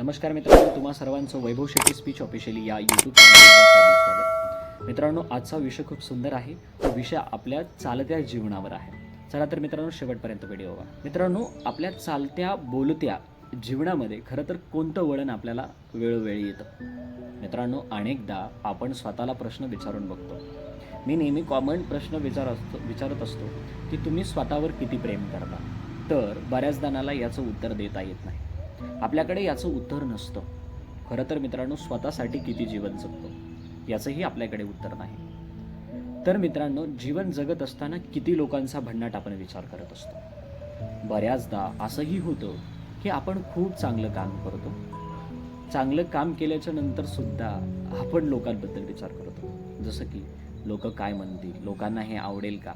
नमस्कार मित्रांनो तुम्हा सर्वांचं वैभव शेट्टी स्पीच ऑफिशियली या यूट्यूब चॅनलवर स्वागत. मित्रांनो आजचा विषय खूप सुंदर आहे. तो विषय आपल्या चालत्या जीवनावर आहे. चला तर मित्रांनो शेवटपर्यंत व्हिडिओ बघा. मित्रांनो आपल्या चालत्या बोलत्या जीवनामध्ये खरं तर कोणतं वळण आपल्याला वेळोवेळी येतं? मित्रांनो अनेकदा आपण स्वतःला प्रश्न विचारून बघतो. मी नेहमी कॉमन प्रश्न विचार असतो विचारत असतो की तुम्ही स्वतःवर किती प्रेम करता? तर बऱ्याच जणाला याचं उत्तर देता येत नाही. आपल्याकडे याचं उत्तर नसतं. खरं तर मित्रांनो स्वतःसाठी किती जीवन जगतो? याचंही आपल्याकडे उत्तर नाही. तर मित्रांनो जीवन जगत असताना किती लोकांचा भन्नाट आपण विचार करत असतो? बऱ्याचदा असंही होतं की आपण खूप चांगलं काम करतो. चांगलं काम केल्याच्यानंतर सुद्धा आपण लोकांबद्दल विचार करतो जसं की लोक काय म्हणतील? लोकांना हे आवडेल का?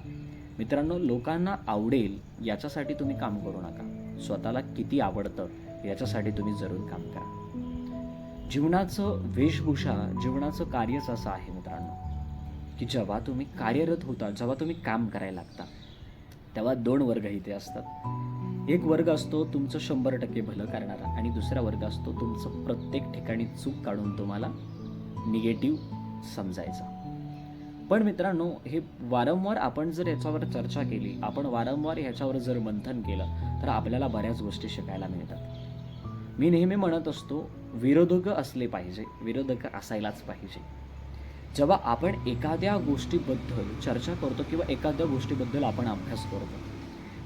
मित्रांनो लोकांना आवडेल याच्यासाठी तुम्ही काम करू नका. स्वतःला किती आवडतं? याच्यासाठी तुम्ही जरूर काम करा. जीवनाचं वेशभूषा जीवनाचं कार्यच असं आहे मित्रांनो की जेव्हा तुम्ही कार्यरत होता जेव्हा तुम्ही काम करायला लागता तेव्हा दोन वर्ग इथे असतात. एक वर्ग असतो तुमचं शंभर टक्के भलं करणारा आणि दुसरा वर्ग असतो तुमचं प्रत्येक ठिकाणी चूक काढून तुम्हाला निगेटिव्ह समजायचा. पण मित्रांनो हे वारंवार आपण जर याच्यावर चर्चा केली आपण वारंवार ह्याच्यावर जर मंथन केलं तर आपल्याला बऱ्याच गोष्टी शिकायला मिळतात. मी नेहमी म्हणत असतो विरोधक असले पाहिजे विरोधक असायलाच पाहिजे. जेव्हा आपण एखाद्या गोष्टीबद्दल चर्चा करतो किंवा एखाद्या गोष्टीबद्दल आपण अभ्यास करतो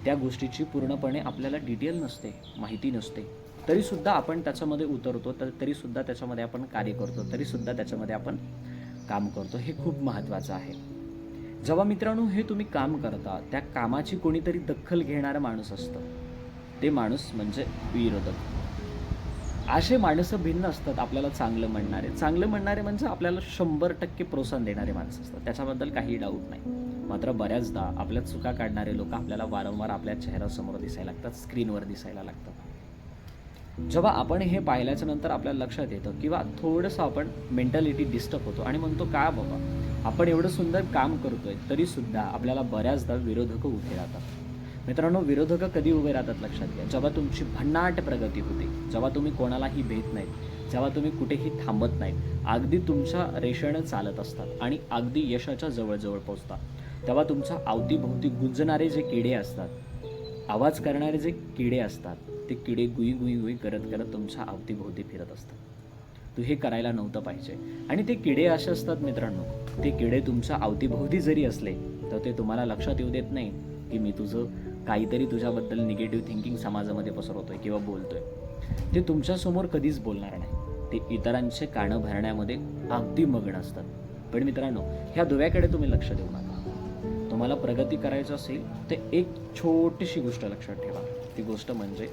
त्या गोष्टीची पूर्णपणे आपल्याला डिटेल नसते माहिती नसते. तरीसुद्धा आपण त्याच्यामध्ये उतरतो तर तरीसुद्धा त्याच्यामध्ये आपण कार्य करतो तरीसुद्धा त्याच्यामध्ये आपण काम करतो हे खूप महत्त्वाचं आहे. जेव्हा मित्रांनो हे तुम्ही काम करता त्या कामाची कोणीतरी दखल घेणारा माणूस असतं. ते माणूस म्हणजे विरोधक. असे माणसं भिन्न असतात आपल्याला चांगलं म्हणणारे. चांगलं म्हणणारे म्हणजे आपल्याला शंभर टक्के प्रोत्साहन देणारे माणसं असतात. त्याच्याबद्दल काही डाऊट नाही. मात्र बऱ्याचदा आपल्या चुका काढणारे लोक आपल्याला वारंवार आपल्या चेहऱ्यासमोर दिसायला लागतात स्क्रीनवर दिसायला लागतात. जेव्हा आपण हे पाहिल्याच्या नंतर आपल्याला लक्षात येतं किंवा थोडंसं आपण मेंटॅलिटी डिस्टर्ब होतो आणि म्हणतो का बाबा? आपण एवढं सुंदर काम करतोय तरीसुद्धा आपल्याला बऱ्याचदा विरोधक उभे राहतात. मित्रांनो विरोधक कधी उभे राहतात लक्षात घ्या. जेव्हा तुमची भन्नाट प्रगती होते जेव्हा तुम्ही कोणालाही भेट नाहीत जेव्हा तुम्ही कुठेही थांबत नाहीत अगदी तुमच्या रेषेनं चालत असतात आणि अगदी यशाच्या जवळजवळ पोचतात तेव्हा तुमच्या अवतीभोवती गुंजणारे जे किडे असतात आवाज करणारे जे किडे असतात ते किडे गुई गुई गुई करत करत तुमच्या अवतीभोवती फिरत असतात. तू हे करायला नव्हतं पाहिजे. आणि ते किडे असे असतात मित्रांनो ते किडे तुमच्या अवतीभोवती जरी असले तर ते तुम्हाला लक्षात येऊ देत नाही की मी तुझं काहीतरी तुझ्याबद्दल निगेटिव्ह थिंकिंग समाजामध्ये पसरवतो आहे किंवा बोलतो आहे ते तुमच्यासमोर कधीच बोलणार नाही. ते इतरांचे कानं भरण्यामध्ये अगदी मग्न असतात. पण मित्रांनो ह्या दुव्याकडे तुम्ही लक्ष देऊ नका. तुम्हाला प्रगती करायचं असेल तर एक छोटीशी गोष्ट लक्षात ठेवा. ती गोष्ट म्हणजे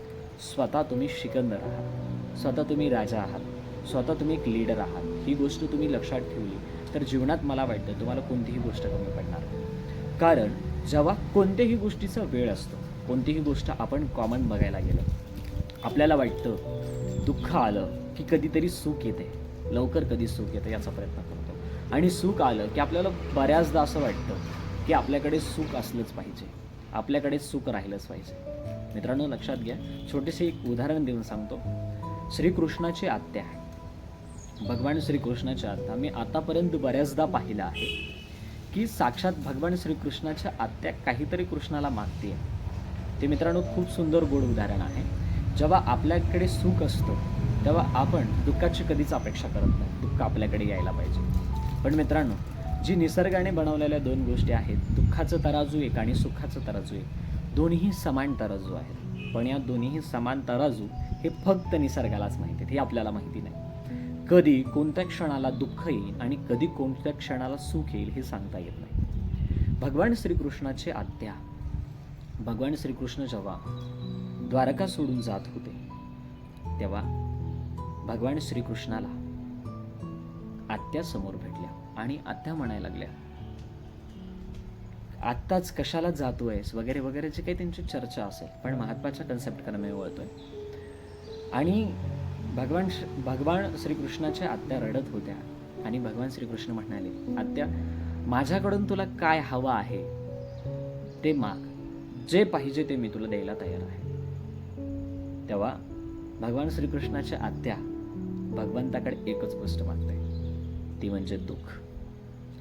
स्वतः तुम्ही शिकंदर आहात. स्वतः तुम्ही राजा आहात. स्वतः तुम्ही एक लीडर आहात. ही गोष्ट तुम्ही लक्षात ठेवली तर जीवनात मला वाटतं तुम्हाला कोणतीही गोष्ट कमी पडणार नाही. कारण जेव्हा कोणत्याही गोष्टीचा वेळ असतो कोणतीही गोष्ट आपण कॉमन बघायला गेलं आपल्याला वाटतं दुःख आलं की कधीतरी सुख येते लवकर कधी सुख येतं याचा प्रयत्न करतो. आणि सुख आलं की आपल्याला बऱ्याचदा असं वाटतं की आपल्याकडे सुख असलंच पाहिजे आपल्याकडे सुख राहिलंच पाहिजे. मित्रांनो लक्षात घ्या छोटेसे एक उदाहरण देऊन सांगतो. श्रीकृष्णाची आत्या आहे. भगवान श्रीकृष्णाची आत्या मी आतापर्यंत बऱ्याचदा पाहिलं आहे. की साक्षात भगवान श्रीकृष्णाच्या आत्या काहीतरी कृष्णाला मागते ते मित्रांनो खूप सुंदर गोड उदाहरण आहे. जेव्हा आपल्याकडे सुख असतं तेव्हा आपण दुःखाची कधीच अपेक्षा करत नाही. दुःख आपल्याकडे यायला पाहिजे. पण मित्रांनो जी निसर्गाने बनवलेल्या दोन गोष्टी आहेत दुःखाचं तराजू एक आणि सुखाचं तराजू एक दोन्ही समान तराजू आहेत. पण या दोन्हीही समान तराजू हे फक्त निसर्गालाच माहिती आहेत हे आपल्याला माहिती नाही. कधी कोणत्या क्षणाला दुःख येईल आणि कधी कोणत्या क्षणाला सुख येईल हे सांगता येत नाही. भगवान श्रीकृष्णाचे आत्या भगवान श्रीकृष्ण जेव्हा द्वारका सोडून जात होते तेव्हा भगवान श्रीकृष्णाला आत्या समोर भेटल्या आणि आत्या म्हणायला लागल्या आत्ताच कशाला जातोयस? वगैरे वगैरे जे काही त्यांची चर्चा असेल पण महत्त्वाच्या कन्सेप्टकडे मी वळतोय आणि भगवान भगवान श्रीकृष्णाच्या आत्या रडत होत्या. आणि भगवान श्रीकृष्ण म्हणाले आत्या माझ्याकडून तुला काय हवं आहे ते माग. जे पाहिजे ते मी तुला द्यायला तयार आहे. तेव्हा भगवान श्रीकृष्णाच्या आत्या भगवंताकडे एकच गोष्ट मागते ती म्हणजे दुःख.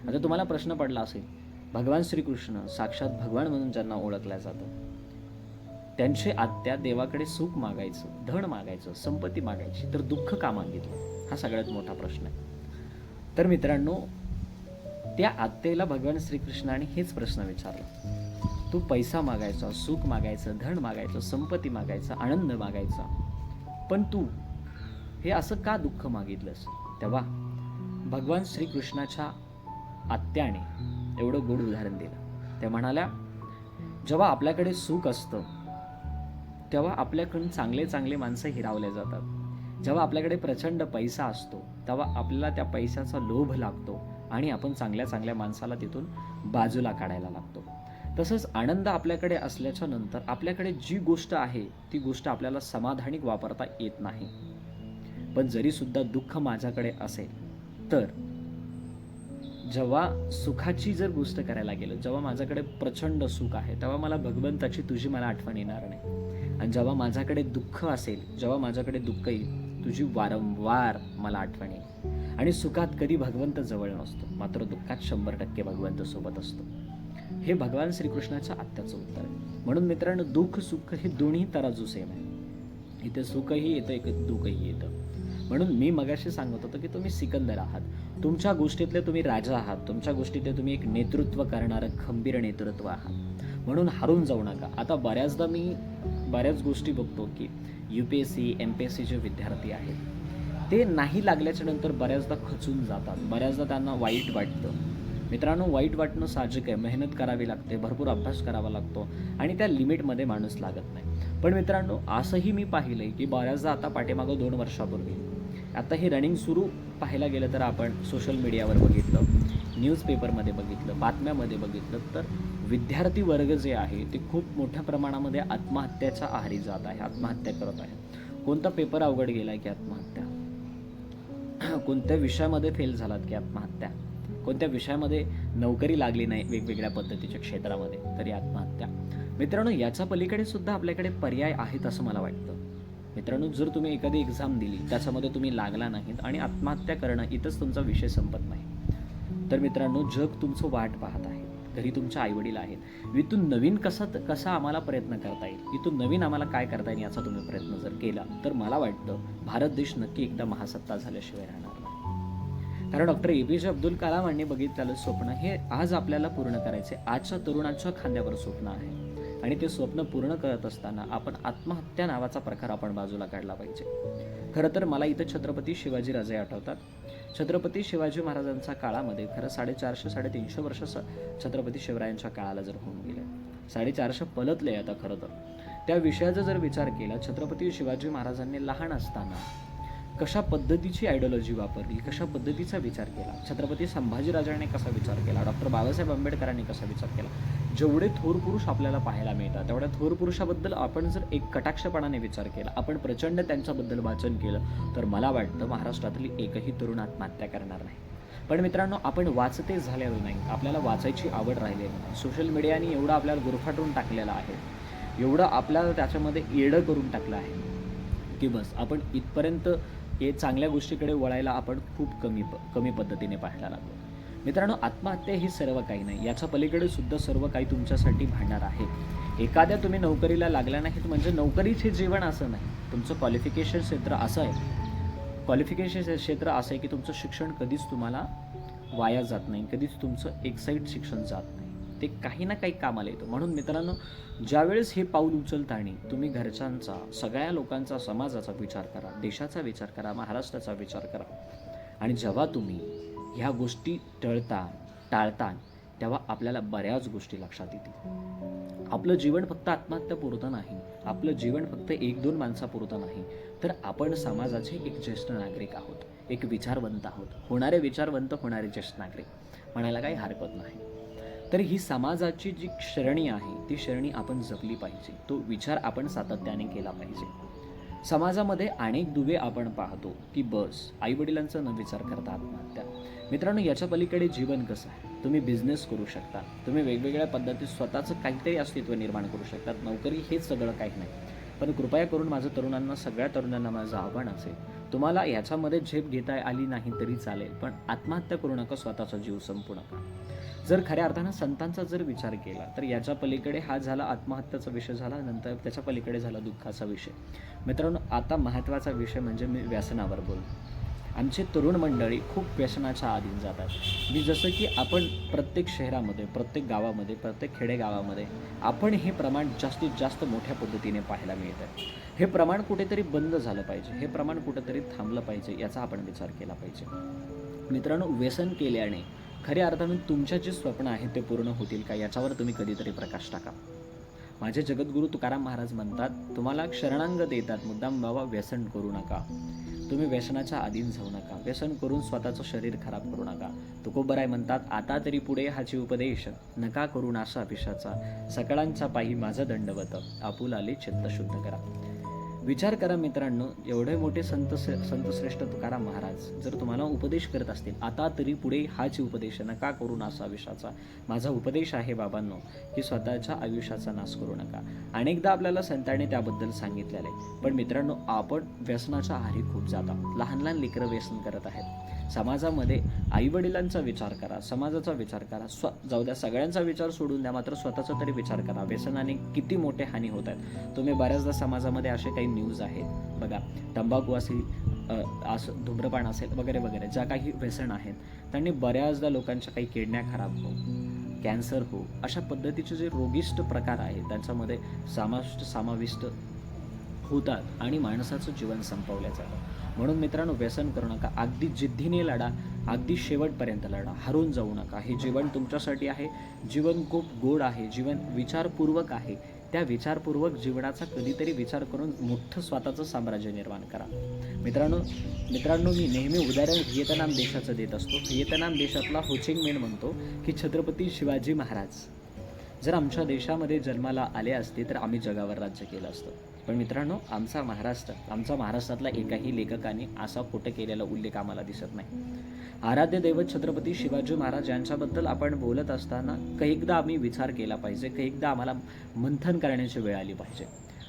आता तुम्हाला प्रश्न पडला असेल भगवान श्रीकृष्ण साक्षात भगवान म्हणून ज्यांना ओळखल्या जातं त्यांचे आत्या देवाकडे सुख मागायचं धन मागायचं संपत्ती मागायची तर दुःख का मागितलं? हा सगळ्यात मोठा प्रश्न आहे. तर मित्रांनो त्या आत्तेला भगवान श्रीकृष्णाने हेच प्रश्न विचारला. तू पैसा मागायचा सुख मागायचं धन मागायचं संपत्ती मागायचा आनंद मागायचा पण तू हे असं का दुःख मागितलंस? तेव्हा भगवान श्रीकृष्णाच्या आत्याने एवढं गोड उदाहरण दिलं. त्या म्हणाल्या जेव्हा आपल्याकडे सुख असतं तेव्हा आपल्याकडून चांगले चांगले माणसं हिरावले जातात. जेव्हा आपल्याकडे प्रचंड पैसा असतो तेव्हा आपल्याला त्या पैशाचा लोभ लागतो आणि आपण चांगल्या चांगल्या माणसाला तिथून बाजूला काढायला लागतो. तसंच आनंद आपल्याकडे असल्याच्या नंतर आपल्याकडे जी गोष्ट आहे ती गोष्ट आपल्याला समाधानिक वापरता येत नाही. पण जरीसुद्धा दुःख माझ्याकडे असेल तर जेव्हा सुखाची जर गोष्ट करायला गेलो जेव्हा माझ्याकडे प्रचंड सुख आहे तेव्हा मला भगवंताची तुझी मला आठवण येणार नाही. आणि जेव्हा माझ्याकडे दुःख असेल जेव्हा माझ्याकडे दुःख येईल तुझी वारंवार मला आठवण येईल. आणि सुखात कधी भगवंत जवळ नसतो मात्र दुःखात शंभर टक्के भगवंत सोबत असतो. हे भगवान श्रीकृष्णाच्या आत्याचं उत्तर आहे. म्हणून मित्रांनो दुःख सुख हे दोन्ही तराजू सेम आहे. इथे सुखही येतं एक दुःखही येतं. म्हणून मी मगाशी सांगत होतो की तुम्ही सिकंदर आहात. तुमच्या गोष्टीतले तुम्ही राजा आहात. तुमच्या गोष्टीतले तुम्ही एक नेतृत्व करणारं खंबीर नेतृत्व आहात. म्हणून हारून जाऊ नका. आता बऱ्याचदा मी बऱ्याच गोष्टी बघतो की U P S C M P S सीचे विद्यार्थी आहेत. ते नाही लागल्याच्या नंतर बऱ्याचदा खचून जातात. बऱ्याचदा त्यांना वाईट वाटतं. मित्रांनो वाईट वाटणं साहजिक आहे. मेहनत करावी लागते. भरपूर अभ्यास करावा लागतो. आणि त्या लिमिटमध्ये माणूस लागत नाही. पण मित्रांनो असंही मी पाहिलं आहे की बऱ्याचदा आता पाठीमागं दोन वर्षापूर्वी. आता हे रनिंग सुरू पाहायला गेलं तर आपण सोशल मीडियावर बघितलं न्यूजपेपरमध्ये बघितलं बातम्यामध्ये बघितलं तर विद्यार्थी वर्ग जे आहे ते खूप मोठ्या प्रमाणामध्ये आत्महत्याच्या आहारी जात आहे आत्महत्या करत आहे. कोणता पेपर अवघड गेला आहे की आत्महत्या? कोणत्या विषयामध्ये फेल झालात की आत्महत्या? कोणत्या विषयामध्ये नोकरी लागली नाही वेगवेगळ्या पद्धतीच्या क्षेत्रामध्ये तरी आत्महत्या? मित्रांनो याच्या पलीकडे सुद्धा आपल्याकडे पर्याय आहेत असं मला वाटतं. मित्रांनो जर तुम्ही एखादी एक्झाम दिली त्याच्यामध्ये तुम्ही लागला नाहीत आणि आत्महत्या करणं इथंच तुमचा विषय संपत नाही. तर मित्रांनो जग तुमचं वाट पाहत आहे. घरी तुमच्या आईवडील आहेत. इथून नवीन कसा कसा आम्हाला प्रयत्न करता येईल? इथून नवीन आम्हाला काय करता येईल याचा तुम्ही प्रयत्न जर केला तर मला वाटतं भारत देश नक्की एकदा महासत्ता झाल्याशिवाय राहणार नाही. कारण डॉक्टर ए पी जे अब्दुल कलामांनी बघितलेलं स्वप्न हे आज आपल्याला पूर्ण करायचे. आजच्या तरुणाच्या खांद्यावर स्वप्न आहे. आणि ते स्वप्न पूर्ण करत असताना आपण आत्महत्या नावाचा प्रकार आपण बाजूला काढला पाहिजे. खरं तर मला इथं छत्रपती शिवाजीराजे आठवतात. छत्रपती शिवाजी महाराजांच्या काळामध्ये खरं साडेचारशे साडेतीनशे वर्ष छत्रपती शिवरायांच्या काळाला जर होऊन गेले साडेचारशे पलतले आता खरं तर. त्या विषयाचा जर विचार केला छत्रपती शिवाजी महाराजांनी लहान असताना कशा पद्धतीची आयडिओलॉजी वापरली कशा पद्धतीचा विचार केला? छत्रपती संभाजीराजांनी कसा विचार केला? डॉक्टर बाबासाहेब आंबेडकरांनी कसा विचार केला? जेवढे थोर पुरुष आपल्याला पाहायला मिळतात तेवढ्या थोर पुरुषाबद्दल आपण जर एक कटाक्षपणाने विचार केला आपण प्रचंड त्यांच्याबद्दल वाचन केलं तर मला वाटतं महाराष्ट्रातली एकही तरुण आत्महत्या करणार नाही. पण मित्रांनो आपण वाचते झालेलो नाही. आपल्याला वाचायची आवड राहिलेली नाही. सोशल मीडियाने एवढं आपल्याला गुरफाटून टाकलेलं आहे. एवढं आपल्याला त्याच्यामध्ये येडं करून टाकलं आहे. की बस आपण इथपर्यंत हे चांगल्या गोष्टीकडे वळायला आपण खूप कमी प कमी पद्धतीने पाहायला लागलो. मित्रांनो आत्महत्या ही सर्व काही नाही. याच्या पलीकडे सुद्धा सर्व काही तुमच्यासाठी भांडणार आहे. एखाद्या तुम्ही नोकरीला लागल्या नाहीत म्हणजे नोकरीचे जीवन असं नाही. तुमचं क्वालिफिकेशन क्षेत्र असं आहे. क्वालिफिकेशन क्षेत्र असं आहे की तुमचं शिक्षण कधीच तुम्हाला वाया जात नाही. कधीच तुमचं एक्साईट शिक्षण जात नाही. ते काही ना काही कामाला येतं. म्हणून मित्रांनो ज्यावेळेस हे पाऊल उचलताना तुम्ही घरच्यांचा सगळ्या लोकांचा समाजाचा विचार करा देशाचा विचार करा महाराष्ट्राचा विचार करा आणि जेव्हा तुम्ही ह्या गोष्टी टळता टाळता तेव्हा आपल्याला बऱ्याच गोष्टी लक्षात येतील. आपलं जीवन फक्त आत्महत्यापुरतं नाही. आपलं जीवन फक्त एक दोन माणसापुरतं नाही. तर आपण समाजाचे एक ज्येष्ठ नागरिक आहोत. एक विचारवंत आहोत. होणारे विचारवंत होणारे ज्येष्ठ नागरिक. म्हणायला काही हरकत नाही. तर ही समाजाची जी श्रेणी आहे ती श्रेणी आपण जपली पाहिजे. तो विचार आपण सातत्याने केला पाहिजे. समाजामध्ये अनेक दुवे आपण पाहतो की बस आईवडिलांचा न विचार करता आत्महत्या. मित्रांनो याच्या पलीकडे जीवन कसं आहे? तुम्ही बिझनेस करू शकता. तुम्ही वेगवेगळ्या पद्धतीत स्वतःचं काहीतरी अस्तित्व निर्माण करू शकतात. नोकरी हेच सगळं काही नाही. पण कृपया करून माझं तरुणांना सगळ्या तरुणांना माझं आव्हान असेल. तुम्हाला याच्यामध्ये झेप घेता आली नाही तरी चालेल पण आत्महत्या करू नका स्वतःचा जीव संपू नका. जर खऱ्या अर्थानं संतांचा जर विचार केला तर याच्या पलीकडे हा झाला आत्महत्याचा विषय झाला नंतर त्याच्या पलीकडे झाला दुःखाचा विषय. मित्रांनो आता महत्त्वाचा विषय म्हणजे मी व्यसनावर बोलतो आमचे तरुण मंडळी खूप व्यसनाच्या अधीन जातात. मी जसं की आपण प्रत्येक शहरामध्ये प्रत्येक गावामध्ये प्रत्येक खेडेगावामध्ये आपण हे प्रमाण जास्तीत जास्त मोठ्या पद्धतीने पाहायला मिळतं. हे प्रमाण कुठेतरी बंद झालं पाहिजे हे प्रमाण कुठेतरी थांबलं पाहिजे याचा आपण विचार केला पाहिजे. मित्रांनो व्यसन केल्याने खऱ्या अर्थानं तुमच्या जे स्वप्न आहेत ते पूर्ण होतील का? याच्यावर तुम्ही कधीतरी प्रकाश टाका. माझे जगद्गुरू तुकाराम महाराज म्हणतात तुम्हाला शरणांग देतात मुद्दाम बाबा व्यसन करू नका. तुम्ही व्यसनाच्या अधीन जाऊ नका. व्यसन करून स्वतःचं शरीर खराब करू नका. तुकोबराय म्हणतात आता तरी पुढे हाची उपदेश नका करू नाशा पिशाचा. सकळांचा पायी माझं दंडवत. आपुलाले चित्त शुद्ध करा. विचार करा मित्रांनो एवढे मोठे संत संतश्रेष्ठ तुकाराम महाराज जर तुम्हाला उपदेश करत असतील आता तरी पुढे हाच उपदेश नका करू नासा विषाचा माझा उपदेश आहे बाबांनो की स्वतःच्या आयुष्याचा नाश करू नका. अनेकदा आपल्याला संतांनी त्याबद्दल सांगितलेलं आहे पण मित्रांनो आपण व्यसनाच्या आहारी खूप जाता लहान लहान लेकरं व्यसन करत आहेत. समाजामध्ये आईवडिलांचा विचार करा समाजाचा विचार करा. स्व जाऊ द्या सगळ्यांचा विचार सोडून द्या मात्र स्वतःचा तरी विचार करा. व्यसनाने किती मोठे हानी होत आहेत. तुम्ही बऱ्याचदा समाजामध्ये असे काही न्यूज आहेत. बघा तंबाखू असेल असं धूम्रपान असेल वगैरे वगैरे ज्या काही व्यसन आहेत त्यांनी बऱ्याचदा लोकांच्या काही किडण्या खराब हो कॅन्सर हो अशा पद्धतीचे जे रोगिष्ट प्रकार आहेत त्यांच्यामध्ये समाविष्ट समाविष्ट होतात आणि माणसाचं जीवन संपवलं जातं. म्हणून मित्रांनो व्यसन करू नका. अगदी जिद्दीने लढा अगदी शेवटपर्यंत लढा. हरून जाऊ नका. हे जीवन तुमच्यासाठी आहे. जीवन खूप गोड आहे. जीवन विचारपूर्वक आहे. त्या विचारपूर्वक जीवनाचा कधीतरी विचार करून मोठं स्वतःचं साम्राज्य निर्माण करा. मित्रांनो मित्रांनो मी नेहमी उदाहरण व्हिएतनाम देशाचं देत असतो. व्हिएतनाम देशातला होचिंग मेन म्हणतो की छत्रपती शिवाजी महाराज. जर आमच्या देशामध्ये जन्माला आले असते तर आम्ही जगावर राज्य केलं असतं. पण मित्रांनो आमचा महाराष्ट्र आमचा महाराष्ट्रातला एकाही लेखकाने असा खोटं केलेला उल्लेख आम्हाला दिसत नाही. आराध्य दैवत छत्रपती शिवाजी महाराज यांच्याबद्दल आपण बोलत असताना कैकदा आम्ही विचार केला पाहिजे कैकदा आम्हाला मंथन करण्याची वेळ आली पाहिजे.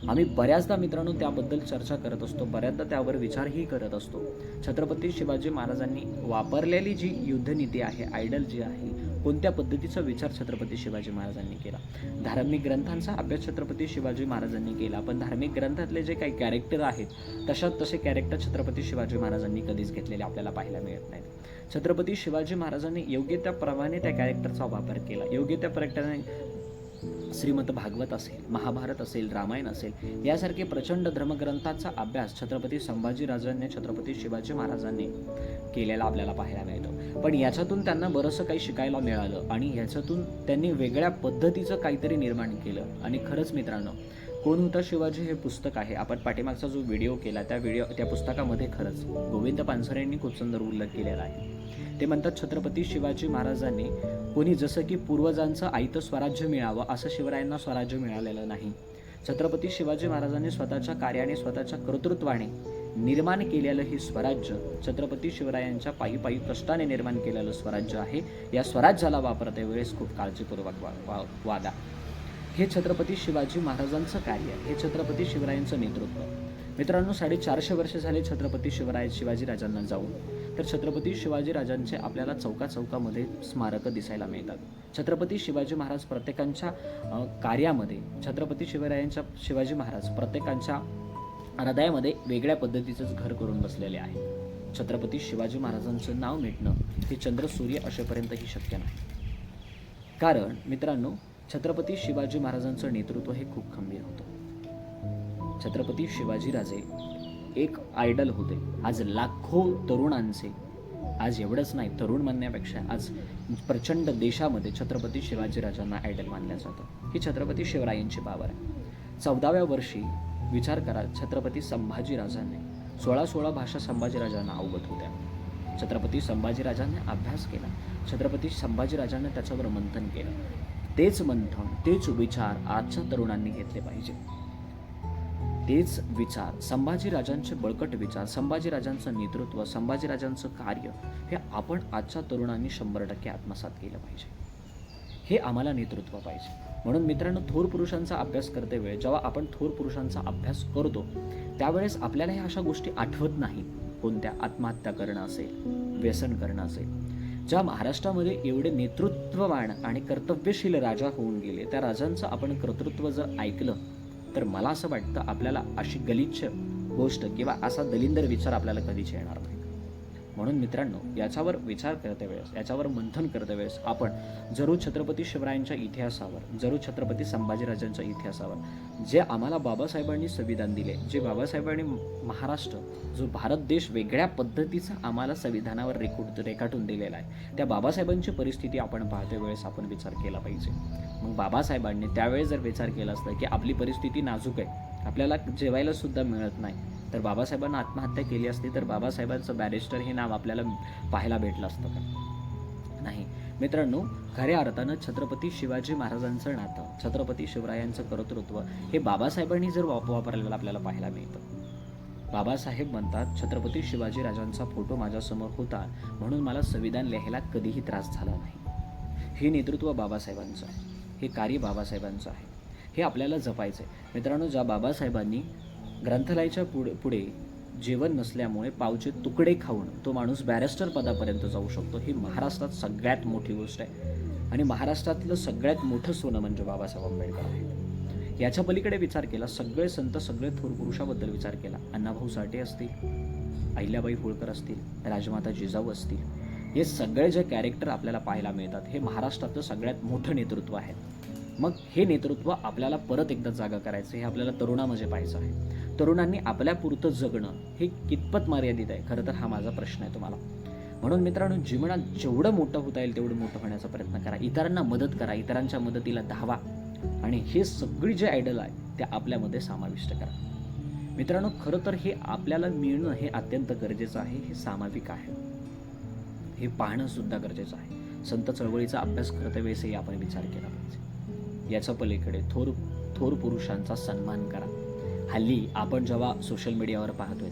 आम्ही बऱ्याचदा मित्रांनो त्याबद्दल चर्चा करत असतो बऱ्याचदा त्यावर विचारही करत असतो. छत्रपती शिवाजी महाराजांनी वापरलेली जी युद्धनीती आहे आयडल जी आहे कोणत्या पद्धतीचा विचार छत्रपती शिवाजी महाराजांनी केला? धार्मिक ग्रंथांचा अभ्यास छत्रपती शिवाजी महाराजांनी केला. पण धार्मिक ग्रंथातले जे काही कॅरेक्टर आहेत तशात तसे कॅरेक्टर छत्रपती शिवाजी महाराजांनी कधीच घेतलेले आपल्याला पाहायला मिळत नाहीत. छत्रपती शिवाजी महाराजांनी योग्य त्याप्रमाणे त्या कॅरेक्टरचा वापर केला. योग्य त्या प्रकारे श्रीमद भागवत असेल महाभारत असेल रामायण असेल यासारखे प्रचंड धर्मग्रंथाचा अभ्यास छत्रपती संभाजीराजांनी छत्रपती शिवाजी महाराजांनी केलेला आपल्याला पाहायला मिळतो. पण याच्यातून त्यांना बरंचसं काही शिकायला मिळालं आणि याच्यातून त्यांनी वेगळ्या पद्धतीचं काहीतरी निर्माण केलं. आणि खरंच मित्रांनो कोण होता शिवाजी हे पुस्तक आहे? आपण पाठीमागचा जो व्हिडिओ केला त्या व्हिडिओ त्या पुस्तकामध्ये खरंच गोविंद पानसरे यांनी खूप सुंदर उल्लेख केलेला आहे. ते म्हणतात छत्रपती शिवाजी महाराजांनी कोणी जसं की पूर्वजांचं आयतं स्वराज्य मिळावं असं शिवरायांना स्वराज्य मिळालेलं नाही. छत्रपती शिवाजी महाराजांनी स्वतःच्या कार्याने स्वतःच्या कर्तृत्वाने निर्माण केलेलं हे स्वराज्य छत्रपती शिवरायांच्या पायी पायी कष्टाने निर्माण केलेलं स्वराज्य आहे. या स्वराज्याला वापरते वेळेस खूप काळजीपूर्वक वा वा वादा. हे छत्रपती शिवाजी महाराजांचं कार्य हे छत्रपती शिवरायांचं नेतृत्व. मित्रांनो साडेचारशे वर्ष झाले छत्रपती शिवराय शिवाजी राजांना जाऊन. तर छत्रपती शिवाजीराजांचे आपल्याला चौका चौकामध्ये स्मारकं दिसायला मिळतात. छत्रपती शिवाजी महाराज प्रत्येकांच्या कार्यामध्ये छत्रपती शिवरायांच्या शिवाजी महाराज प्रत्येकांच्या हृदयामध्ये वेगळ्या पद्धतीचंच घर करून बसलेले आहे. छत्रपती शिवाजी महाराजांचं नाव मिटणं हे चंद्र सूर्य असेपर्यंतही शक्य नाही. कारण मित्रांनो छत्रपती शिवाजी महाराजांचं नेतृत्व हे खूप खंबीर होतं. छत्रपती शिवाजीराजे एक आयडल होते. आज लाखो तरुणांचे आज एवढंच नाही तरुण म्हणण्यापेक्षा आज प्रचंड देशामध्ये छत्रपती शिवाजीराजांना आयडल मानलं जातं ही छत्रपती शिवरायांची पावर आहे. चौदाव्या वर्षी विचार करा छत्रपती संभाजीराजांनी सोळा सोळा भाषा संभाजीराजांना अवगत होत्या. छत्रपती संभाजीराजांनी अभ्यास केला. छत्रपती संभाजीराजांनी त्याच्यावर मंथन केलं. तेच मंथन तेच विचार आजच्या तरुणांनी घेतले पाहिजे. तेच विचार संभाजीराजांचे बळकट विचार संभाजीराजांचं नेतृत्व संभाजीराजांचं कार्य हे आपण आजच्या तरुणांनी शंभर टक्के आत्मसात केलं पाहिजे. हे आम्हाला नेतृत्व पाहिजे. म्हणून मित्रांनो थोर पुरुषांचा अभ्यास करते वेळ जेव्हा आपण थोर पुरुषांचा अभ्यास करतो त्यावेळेस आपल्याला ह्या अशा गोष्टी आठवत नाही. कोणत्या? आत्महत्या करणं असेल व्यसन करणं असेल. ज्या महाराष्ट्रामध्ये एवढे नेतृत्ववान आणि कर्तव्यशील राजा होऊन गेले त्या राजांचं आपण कर्तृत्व जर ऐकलं तर मला असं वाटतं आपल्याला अशी गलिच्छ गोष्ट किंवा असा दलिंदर विचार आपल्याला कधीच येणार नाही. म्हणून मित्रांनो याच्यावर विचार करते वेळेस याच्यावर मंथन करते वेळेस आपण जरूर छत्रपती शिवरायांच्या इतिहासावर जरूर छत्रपती संभाजीराजांच्या इतिहासावर जे आम्हाला बाबासाहेबांनी संविधान दिले जे बाबासाहेबांनी महाराष्ट्र जो भारत देश वेगळ्या पद्धतीचा आम्हाला संविधानावर रेकूट रेखाटून दिलेला आहे त्या बाबासाहेबांची परिस्थिती आपण पाहते वेळेस आपण विचार केला पाहिजे. मग बाबासाहेबांनी त्यावेळेस जर विचार केला असता की आपली परिस्थिती नाजूक आहे आपल्याला जेवायला सुद्धा मिळत नाही तर बाबासाहेबांना आत्महत्या केली असती तर बाबासाहेबांचं बॅरिस्टर हे नाव आपल्याला पाहायला भेटलं असतं का? नाही. मित्रांनो खऱ्या अर्थानं छत्रपती शिवाजी महाराजांचं नातं छत्रपती शिवरायांचं कर्तृत्व हे बाबासाहेबांनी जर वाप वापरलेलं आपल्याला पाहायला मिळतं. बाबासाहेब म्हणतात छत्रपती शिवाजी राजांचा फोटो माझ्यासमोर होता म्हणून मला संविधान लिहायला कधीही त्रास झाला नाही. हे नेतृत्व बाबासाहेबांचं आहे. हे कार्य बाबासाहेबांचं आहे. हे आपल्याला जपायचं आहे मित्रांनो ज्या बाबासाहेबांनी ग्रंथालयाच्या पुढे पुढे जेवण नसल्यामुळे पावचे तुकडे खाऊन तो माणूस बॅरिस्टर पदापर्यंत जाऊ शकतो. ही महाराष्ट्रात सगळ्यात मोठी गोष्ट आहे. आणि महाराष्ट्रातलं सगळ्यात मोठं सोनं म्हणजे बाबासाहेब आंबेडकर आहेत. याच्या पलीकडे विचार केला सगळे संत सगळे थोर पुरुषाबद्दल विचार केला. अण्णाभाऊ साठे असतील अहिल्याबाई होळकर असतील राजमाता जिजाऊ असतील हे सगळे जे कॅरेक्टर आपल्याला पाहायला मिळतात हे महाराष्ट्रातलं सगळ्यात मोठं नेतृत्व आहे. मग हे नेतृत्व आपल्याला परत एकदा जागा करायचं हे आपल्याला तरुणामध्ये पाहायचं आहे. तरुणांनी आपल्यापुरतं जगणं हे कितपत मर्यादित आहे? खरं तर हा माझा प्रश्न आहे तुम्हाला. म्हणून मित्रांनो जीवनात जेवढं मोठं होता येईल तेवढं मोठं होण्याचा प्रयत्न करा. इतरांना मदत करा इतरांच्या मदतीला धावा. आणि हे सगळी जे आयडल आहे ते आपल्यामध्ये समाविष्ट करा. मित्रांनो खरं तर हे आपल्याला मिळणं हे अत्यंत गरजेचं आहे हे सामाजिक आहे. हे पाहणं सुद्धा गरजेचं आहे. संत चळवळीचा अभ्यास करते वेळेसही आपण विचार केला पाहिजे. याच्या पलीकडे थोर थोर पुरुषांचा सन्मान करा. हल्ली आपण जेव्हा सोशल मीडियावर पाहतोय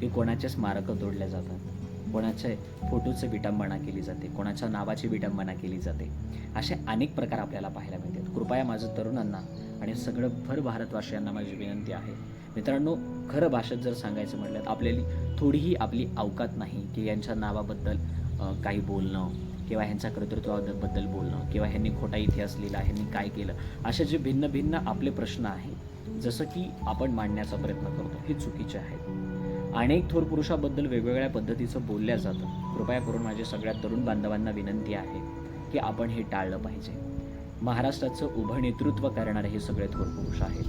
की कोणाचे स्मारकं तोडल्या जातात कोणाचे फोटोचे विटंबना केली जाते कोणाच्या नावाची विटंबना केली जाते असे अनेक प्रकार आपल्याला पाहायला मिळतात. कृपया माझं तरुणांना आणि सगळं भर भारतवासियांना माझी विनंती आहे. मित्रांनो खरं भाषेत जर सांगायचं म्हटलं तर आपल्याली थोडीही आपली अवकात नाही की यांच्या नावाबद्दल काही बोलणं किंवा ह्यांच्या कर्तृत्वाबद्दल बोलणं किंवा ह्यांनी खोटा इतिहास लिहिला ह्यांनी काय केलं असे जे भिन्न भिन्न आपले प्रश्न आहेत जसं की आपण मांडण्याचा प्रयत्न करतो हे चुकीचे आहे अनेक थोर पुरुषाबद्दल वेगवेगळ्या पद्धतीचं बोलल्या जातं. कृपया करून माझ्या सगळ्या तरुण बांधवांना विनंती आहे की आपण हे टाळलं पाहिजे. महाराष्ट्राचं उभं नेतृत्व करणारे हे सगळे थोर पुरुष आहेत.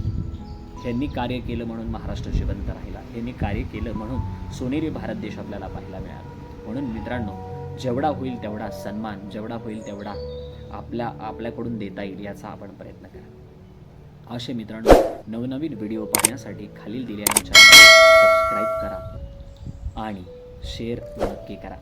ह्यांनी कार्य केलं म्हणून महाराष्ट्र जिवंत राहिला. ह्यांनी कार्य केलं म्हणून सोनेरी भारत देश आपल्याला पाहायला मिळाला. म्हणून मित्रांनो जेवढा होईल तेवढा सन्मान जेवढा होईल तेवढा आपल्या आपल्याकडून देता येईल याचा आपण प्रयत्न करा. असे मित्रांनो नवनवीन व्हिडिओ पाहण्यासाठी खालील दिलेल्या चॅनल सबस्क्राईब करा आणि शेअर नक्की करा.